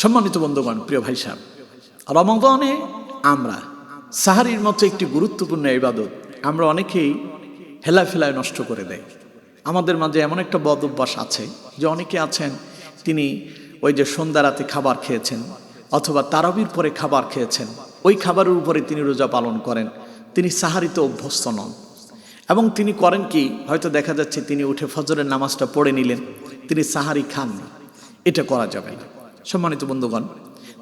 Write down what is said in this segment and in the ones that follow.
সম্মানিত বন্ধুগণ, প্রিয় ভাই সাহেব রমদনে আমরা সাহারির মতো একটি গুরুত্বপূর্ণ ইবাদত আমরা অনেকেই হেলাফেলায় নষ্ট করে দেয় আমাদের মাঝে এমন একটা বদ অভ্যাস আছে যে অনেকে আছেন, তিনি ওই যে সন্ধ্যা রাতে খাবার খেয়েছেন অথবা তারাবির পরে খাবার খেয়েছেন, ওই খাবারের উপরে তিনি রোজা পালন করেন, তিনি সাহারিতে অভ্যস্ত নন। এবং তিনি করেন কি, হয়তো দেখা যাচ্ছে তিনি উঠে ফজরের নামাজটা পড়ে নিলেন, তিনি সাহারি খাননি, এটা করা যাবে না। সম্মানিত বন্ধুগণ,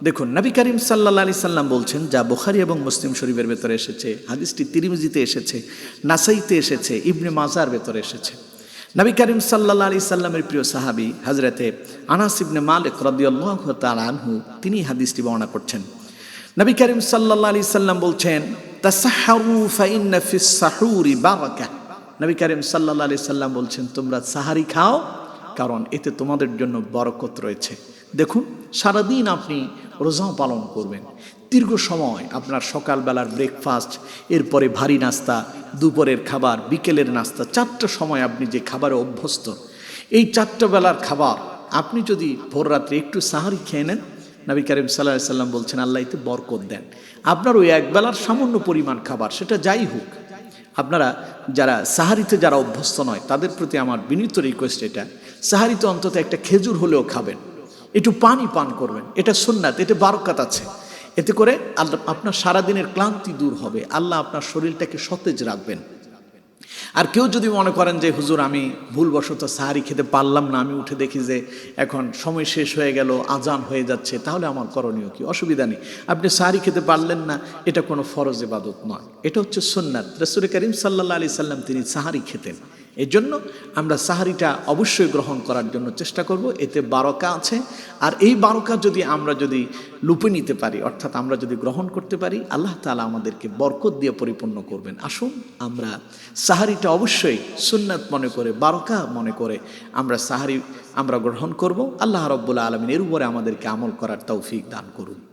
দেখুন, নবী করিম সাল্লা আলি সাল্লাম বলছেন, যা বুখারি এবং মুসলিম শরীফের ভেতরে এসেছে, হাদিসটি তিরিমিজিতে এসেছে, নাসাইতে এসেছে, ইবনে মাজার ভেতরে এসেছে। নবী করিম সাল্লা আলি সাল্লামের প্রিয় সাহাবি হাজরতে আনাস ইবনে মালিক রদিয়াল্লাহ আনহু, তিনি হাদিসটি বর্ণনা করছেন। নবী করিম সাল্লা আলি সাল্লাম বলছেন নবী করিম সাল্লা আলি সাল্লাম বলছেন, তোমরা সাহারি খাও, কারণ এতে তোমাদের জন্য বরকত রয়েছে। দেখুন, সারাদিন আপনি রোজা পালন করবেন। দীর্ঘ সময় আপনার সকালবেলার ব্রেকফাস্ট এরপরে ভারী নাস্তা, দুপুরের খাবার, বিকেলের নাস্তা, চারটা সময় আপনি যে খাবারে অভ্যস্ত, এই চারটা বেলার খাবার আপনি যদি ভোর রাত্রে একটু সাহারি খেয়ে নেন, নবী করিম সাল্লাহ সাল্লাম বলছেন, আল্লাহ এতে বরকত দেন। আপনার ওই একবেলার সামান্য পরিমাণ খাবার, সেটা যাই হোক, আপনারা যারা সাহারিতে যারা অভ্যস্ত নয়, তাদের প্রতি আমার বিনীত রিকোয়েস্ট এটা, সাহারিতে অন্তত একটা খেজুর হলেও খাবেন। একটু পানি পান করবেন। এটা সুন্নাত এটা বারকাত আছে। এতে করে আল্লাহ, আপনার সারাদিনের ক্লান্তি দূর হবে। আল্লাহ আপনার শরীরটাকে সতেজ রাখবেন। আর কেউ যদি মনে করেন যে, হুজুর, আমি ভুলবশত সাহারি খেতে পারলাম না। আমি উঠে দেখি যে, এখন সময় শেষ হয়ে গেল, আজান হয়ে যাচ্ছে। তাহলে আমার করণীয় কি? অসুবিধা নেই। আপনি সাহারি খেতে পারলেন না, এটা কোনো ফরজ ইবাদত নয়। এটা হচ্ছে সুন্নাত। রসুল করিম সাল্লাহ আলি সাল্লাম তিনি সাহারি খেতেন। এই জন্য আমরা সাহারিটা অবশ্যই গ্রহণ করার জন্য চেষ্টা করব। এতে বারকা আছে। আর এই বারকা যদি আমরা যদি লুপে নিতে পারি, অর্থাৎ আমরা যদি গ্রহণ করতে পারি, আল্লাহ তালা আমাদেরকে বরকত দিয়ে পরিপূর্ণ করবেন। আসুন, আমরা সাহারিটা অবশ্যই সুন্নাত মনে করে, বারকা মনে করে আমরা সাহারি আমরা গ্রহণ করব। আল্লাহ রব্বুল্লা আলমিন এর উপরে আমাদেরকে আমল করার তৌফিক দান করুন।